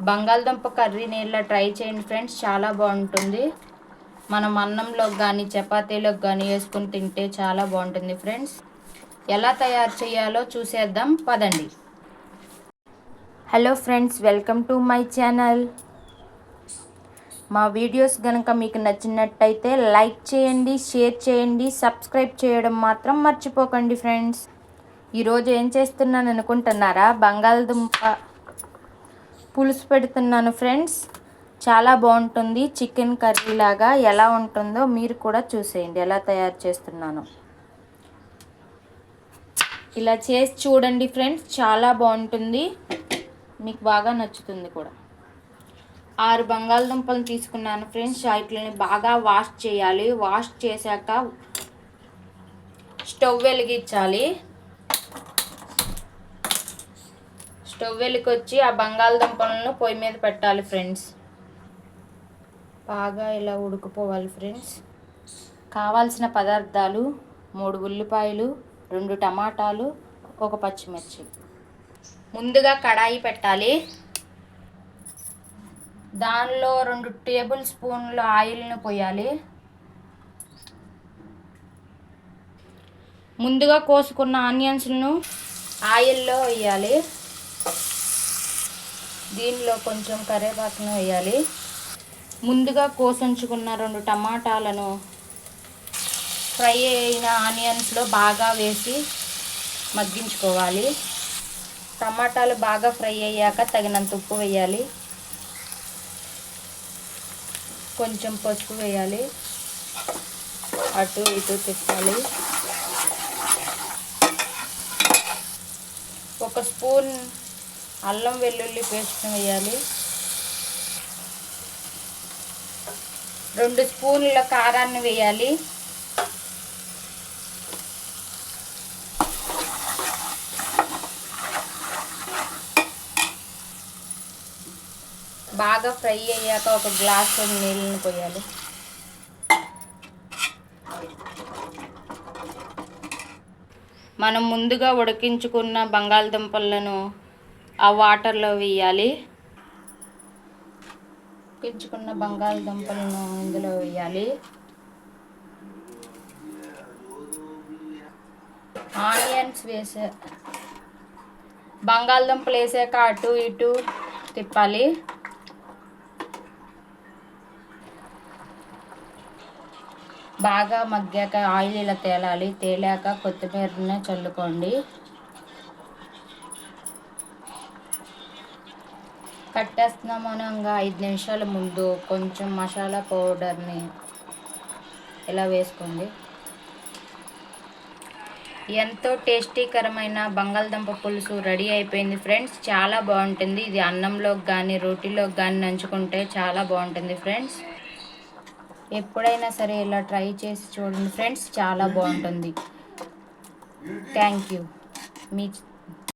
బంగాళదుంప కర్రీని ఇలా ట్రై చేయండి ఫ్రెండ్స్ చాలా బాగుంటుంది. మనం అన్నంలోకి కానీ చపాతీలోకి కానీ వేసుకుని తింటే చాలా బాగుంటుంది ఫ్రెండ్స్. ఎలా తయారు చేయాలో చూసేద్దాం పదండి. Hello friends welcome to my channel. మా వీడియోస్ కనుక మీకు నచ్చినట్టయితే లైక్ చేయండి షేర్ చేయండి సబ్స్క్రైబ్ చేయడం మాత్రం మర్చిపోకండి ఫ్రెండ్స్. ఈరోజు ఏం చేస్తున్నాను అనుకుంటున్నారా బంగాళదుంప పులుసు పెడుతున్నాను ఫ్రెండ్స్. చాలా బాగుంటుంది చికెన్ కర్రీ లాగా. ఎలా ఉంటుందో మీరు కూడా చూసేయండి. ఎలా తయారు చేస్తున్నాను. ఇలా చేసి చూడండి ఫ్రెండ్స్. చాలా బాగుంటుంది. మీకు బాగా నచ్చుతుంది కూడా. ఆరు బంగాళదుంపలు తీసుకున్నాను ఫ్రెండ్స్. వాటిని బాగా వాష్ చేయాలి. వాష్ చేశాక స్టవ్ వెలిగించాలి. స్టవ్ వెలికొచ్చి ఆ బంగాళదుంపలను పొయ్యి మీద పెట్టాలి ఫ్రెండ్స్. బాగా ఇలా ఉడికిపోవాలి ఫ్రెండ్స్. కావాల్సిన పదార్థాలు మూడు ఉల్లిపాయలు రెండు టమాటాలు ఒక పచ్చిమిర్చి. ముందుగా కడాయి పెట్టాలి. దానిలో రెండు టేబుల్ స్పూన్ల ఆయిల్ని పోయాలి. ముందుగా కోసుకున్న ఆనియన్స్ను ఆయిల్లో వేయాలి. దీనిలో కొంచెం కరివేపాకును వేయాలి. ముందుగా కోసంచుకున్న రెండు టమాటాలను ఫ్రై అయిన ఆనియన్స్లో బాగా వేసి మగ్గించుకోవాలి. టమాటాలు బాగా ఫ్రై అయ్యాక తగినంత ఉప్పు వేయాలి. కొంచెం పసుపు వేయాలి. అటు ఇటు తిప్పాలి. ఒక స్పూన్ అల్లం వెల్లుల్లి పేస్ట్ వేయాలి. రెండు స్పూన్ల కారాన్ని వేయాలి. బాగా ఫ్రై అయ్యాక ఒక గ్లాస్ నీళ్ళని పోయాలి. మనం ముందుగా ఉడికించుకున్న బంగాళదుంపలను ఆ వాటర్లో వేయాలి. ఉడికించుకున్న బంగాళదుంపలను ఇందులో వేయాలి. ఆనియన్స్ వేసే బంగాళదుంపలు వేసాక అటు ఇటు తిప్పాలి. బాగా మగ్గాక ఆయిల్ ఇలా తేలాలి. తేలాక కొత్తిమీరని చల్లుకోండి. కట్టేస్తున్నాము అనగా ఐదు నిమిషాల ముందు కొంచెం మసాలా పౌడర్ని ఇలా వేసుకోండి. ఎంతో టేస్టీకరమైన బంగాళదుంప పులుసు రెడీ అయిపోయింది ఫ్రెండ్స్. చాలా బాగుంటుంది. ఇది అన్నంలోకి కానీ రోటీలోకి కానీ నంచుకుంటే చాలా బాగుంటుంది ఫ్రెండ్స్. ఎప్పుడైనా సరే ఇలా ట్రై చేసి చూడండి ఫ్రెండ్స్. చాలా బాగుంటుంది. Thank you. మీ